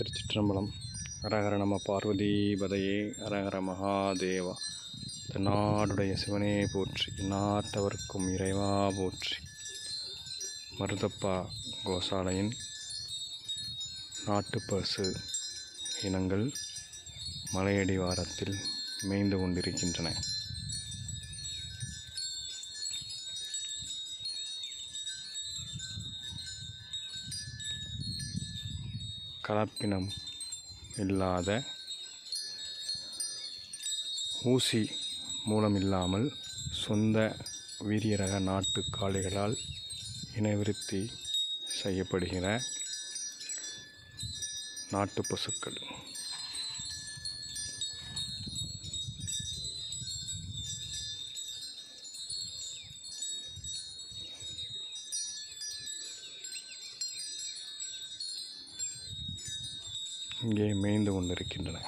திருச்சிற்றம்பலம். ஹரஹர நம பார்வதி பதையே ஹரஹர மகாதேவா. நாடுடைய சிவனே போற்றி நாட்டவர்க்கும் இறைவா போற்றி. மருதப்பா கோசாலையின் நாட்டுப்பசு இனங்கள் மலையடிவாரத்தில் மேய்ந்து கொண்டிருக்கின்றன. கலப்பினம் இல்லாத ஊசி மூலமில்லாமல் சொந்த வீரியரக நாட்டு காளைகளால் இனவிருத்தி செய்யப்படுகிற நாட்டு பசுக்கள். இங்கே மேய்ந்து கொண்டிருக்கின்றன.